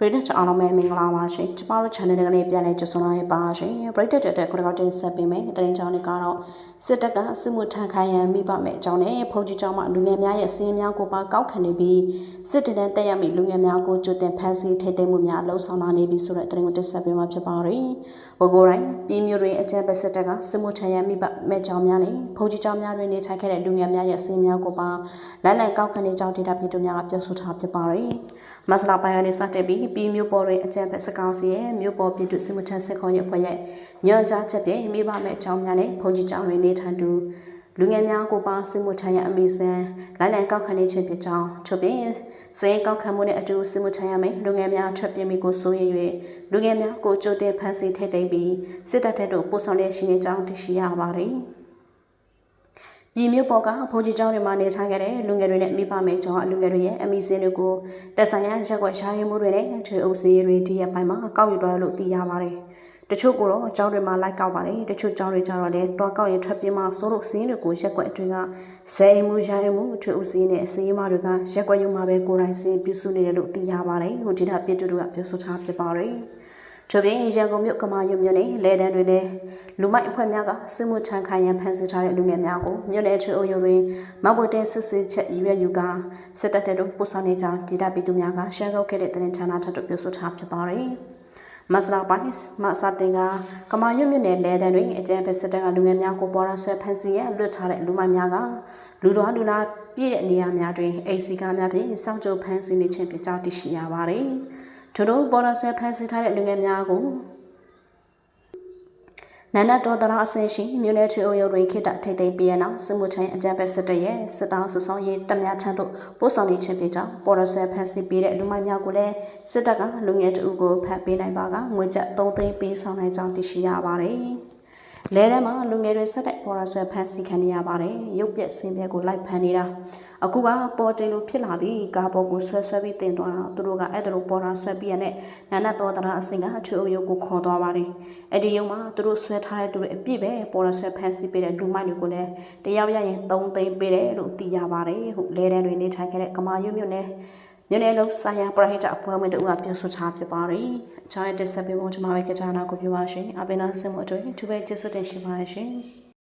ပရိသတ်အားလုံးပဲမင်္ဂလာပါရှင်ကျမတို့ channel လေးကနေပြန်လည်ကြိုဆိုလာရပါရှင်ပရိသတ်တဲ့ကိုတော့တင်ဆက်ပေးမယ်တရင်ကြောင်းတွေကတော့စစ်တပ်ကစစ်မှုထမ်းခိုင်းရန်မိပါမယ်အကြောင်းနဲ့ဖုန်ကြီးကျောင်းမှာလူငယ်များရဲ့စီးရင်များကိုပါကောက်ခံနေပြီးစစ်တပ်နဲ့တက်ရမိလူငယ်များကိုကြိုတင်ဖမ်းဆီးထိတ်သိမ်းမှုများလှုံ့ဆော်လာနေပြီးဆိုတဲ့တရင်ကိုတင်ဆက်ပေးမှာဖြစ်ပါရယ်ဘိုကိုရိုင်းပြည်မျိုးတွေအကြံပေးစစ်တပ်ကစစ်မှုထမ်းရန်မိပါမဲ့ကျောင်းများနဲ့ဖုန်ကြီးကျောင်းများတွင်နေထိုင်ခဲ့တဲ့လူငယ်များရဲ့စီးရင်များကိုပါလမ်းလည်ကောက်ခံနေကြောင်းဒေတာပြည်သူများကပြောဆိုထားဖြစ်ပါရယ် မဆလာပိုင်းကနေစတင်ပြီးပြည်မျိုးပေါ်တွင်အကြံပေးစကောင်းစီရဲ့မြို့ပေါ်ပြည်သူစစ်မှုထမ်းစစ်ခေါင်းရဲ့ဖွဲ့ရဲ့ညွှန်ကြားချက်ဖြင့်မိဘမဲ့အကြောင်းများနဲ့ဘုံကြီးကျောင်းတွင်နေထိုင်သူလူငယ်များကိုပါစစ်မှုထမ်းရအမိစံလိုင်းလံကောက်ခံနေခြင်းဖြစ်ကြောင်းချုပ်ပြင်စေကောက်ခံမှုနဲ့အတူစစ်မှုထမ်းရမယ်လူငယ်များထွက်ပြေးမိကိုစိုးရိမ်၍လူငယ်များကိုကြိုတင်ဖမ်းဆီးထိတ်သိမ်းပြီးစစ်တပ်ထက်တို့ပို့ဆောင်တဲ့ရှင်နေကြောင်းသိရှိရပါတယ်ပြ ည်မြို့ပေါ်ကဘုံကြီးကျောင်းတွေမှာနေထိုင်ခဲ့တဲ့လူငယ်တွေနဲ့မိဘမဲကျောင်းအလူငယ်တွေရဲ့အမိစင်းတွေကိုတက်ဆိုင်ရရက်ွက်ရှားရင်းမှုတွေနဲ့ထွေအုပ်စီးတွေဒီရက်ပိုင်းမှာကောက်ယူသွားလို့သိရပါတယ်။တချို့ကတော့ကျောင်းတွေမှာလိုက်ကောက်ပါတယ်။တချို့ကျောင်းတွေကျတော့လည်းတွားကောက်ရင်ထွက်ပြေးမှစိုးလို့စီးတွေကိုရက်ွက်အတွင်းကဇဲအိမ်မှုရရင်မှုထွေအုပ်စီးနဲ့အစီအမတွေကရက်ွက်ရုံမှာပဲကိုယ်တိုင်စင်းပြုစုနေတယ်လို့သိရပါတယ်။ဟိုဒီတာပြည့်တူတို့ကပြောဆိုထားဖြစ်ပါတယ်။ ချို့ပြင်ရန်ကုန်မြို့ကမာရွမြို့နယ်လဲတန်းတွေလည်းလူမိုက်အဖွဲ့များကစစ်မှုထမ်းခိုင်းရန်ဖမ်းဆီးထားတဲ့လူငယ်များကိုမြို့နယ်ထွေအုပ်ရုံတွင်မဘွေတဲစစ်စစ်ချက်ရွေးယူကစစ်တပ်တို့ပို့ဆောင်နေကြောင်းဒေတာပြည်သူများကရှမ်းကောက်ခဲ့တဲ့တင်ချာနာထပ်တို့ပြောဆိုထားဖြစ်ပါတယ်မဆလာပိုင်းမဆာတင်ကကမာရွမြို့နယ်လဲတန်းတွင်အကြံဖက်စစ်တပ်ကလူငယ်များကိုပေါ်ရဆွဲဖမ်းဆီးရန်လွတ်ထားတဲ့လူမိုက်များကလူတော်လူလာပြည့်တဲ့နေရာများတွင်အိစီကားများဖြင့်စောင့်ကြိုဖမ်းဆီးနေခြင်းဖြစ်ကြောင်းသိရှိရပါတယ်။ ထို့သောပေါ်ရဆွဲဖမ်းဆီးထားတဲ့လူငယ်များကိုနန္ဒတော်တရာအဆင်ရှိမြို့နယ်ထွေအုပ်ရုံးတွင်ခေတ္တထိတ်သိမ်းပြီးရနောက်စစ်မှုထမ်းအကြံပေးစစ်တရဲ့စစ်တောင်းဆူဆောင်ရေးတပ်များချမ်းတို့ပို့ဆောင်နေခြင်းဖြစ်ကြောင်းပေါ်ရဆွဲဖမ်းဆီးပြီးတဲ့လူမိုက်များကိုလည်းစစ်တပ်ကလူငယ်တအုပ်ကိုဖမ်းပေးနိုင်ပါကငွေကျပ်3သိန်းပေးဆောင်နိုင်ကြောင်းသိရှိရပါတယ်။ လဲထဲမှာလူငယ်တွေဆက်တဲ့ပေါ်ရဆွဲဖမ်းဆီးခံနေရပါတယ်ရုပ်ပြက်ဆင်းပြက်ကိုလိုက်ဖမ်းနေတာအခုကပေါ်တင်လို့ဖြစ်လာပြီးကားပေါ်ကိုဆွဲဆွဲပြီးတင်သွားတာသူတို့ကအဲ့ဒါလိုပေါ်တာဆွဲပြီးရတဲ့နာနတ်တော်တရာအစင်ကအချွေအုပ်ရုပ်ကိုခေါ်သွားပါတယ်အဲ့ဒီရုံမှာသူတို့ဆွဲထားတဲ့သူတွေအပြည့်ပဲပေါ်ရဆွဲဖမ်းဆီးပေးတဲ့လူမိုက်တွေကိုလည်းတယောက်ရရင်3သိန်းပေးတယ်လို့သိရပါတယ်ဟုတ်လဲတဲ့တွေနေထိုင်ခဲ့တဲ့ကမာရွမြို့နယ် မြို့နယ်လုံးဆိုင်ရာပရဟိတအဖွဲ့ဝင်တို့ကပြောဆိုထားဖြစ်ပါတယ်။အချောင်းရဲ့တက်ဆက်ပေးဖို့ကျွန်မပဲကြကြနာကိုပြောပါရှင်။အပင်နာစင်မှုအတွက်သူပဲကျေးဇူးတင်ရှိပါတယ်ရှင်။